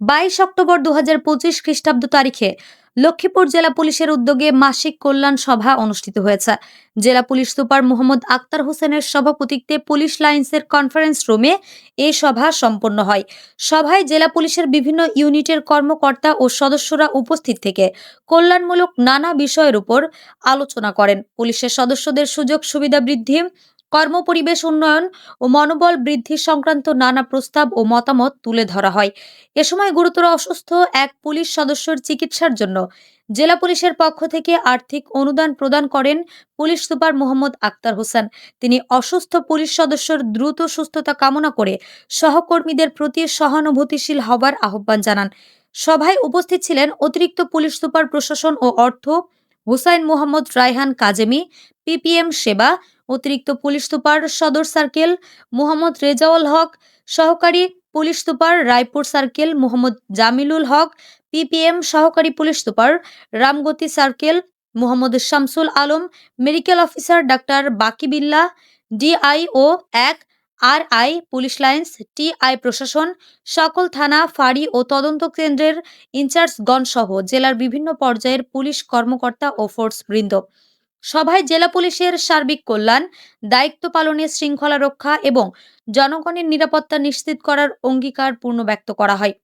বাইশ অক্টোবর দু হাজার পঁচিশ খ্রিস্টাব্দ তারিখে লক্ষ্মীপুর জেলা পুলিশের উদ্যোগে মাসিক কল্যাণ সভা অনুষ্ঠিত হয়েছে। জেলা পুলিশ সুপার মোহাম্মদ আক্তার হোসেনের সভাপতিত্বে পুলিশ লাইন্সের কনফারেন্স রুমে এই সভা সম্পন্ন হয়। সভায় জেলা পুলিশের বিভিন্ন ইউনিটের কর্মকর্তা ও সদস্যরা উপস্থিত থেকে কল্যাণমূলক নানা বিষয়ের উপর আলোচনা করেন। পুলিশের সদস্যদের সুযোগ সুবিধা বৃদ্ধি কর্মপরিবেশ উন্নয়ন ও মনোবল বৃদ্ধি সংক্রান্ত নানা প্রস্তাব ও মতামত তুলে ধরা হয়। এ সময় গুরুতর অসুস্থ এক পুলিশ সদস্যর চিকিৎসার জন্য জেলা পুলিশের পক্ষ থেকে আর্থিক অনুদান প্রদান করেন পুলিশ সুপার মোহাম্মদ আক্তার হোসেন। তিনি অসুস্থ পুলিশ সদস্যর দ্রুত সুস্থতা কামনা করে সহকর্মীদের প্রতি সহানুভূতিশীল হবার আহ্বান জানান। সভায় উপস্থিত ছিলেন অতিরিক্ত পুলিশ সুপার প্রশাসন ও অর্থ হুসাইন মোহাম্মদ, রায়হান কাজেমি, পিপিএম সেবা, অতিরিক্ত পুলিশ সুপার সদর সার্কেল মোহাম্মদ রেজাউল হক, সহকারী police super Raipur circle Mohammad Jamilul Haque, PPM সহকারী police super Ramgati circle Mohammad Shamsul Alam, medical officer doctor Bakibillah, DIO এক R I police lines, TI প্রশাসন, সকল থানা, ফাঁড়ি ও তদন্ত কেন্দ্রের ইনচার্জগণসহ জেলার বিভিন্ন পর্যায়ের পুলিশ কর্মকর্তা ও ফোর্স বৃন্দ। সভায় জেলা পুলিশের সার্বিক কল্যাণ, দায়িত্ব পালনে শৃঙ্খলা রক্ষা এবং জনগণের নিরাপত্তা নিশ্চিত করার অঙ্গীকার পূর্ণ ব্যক্ত করা হয়।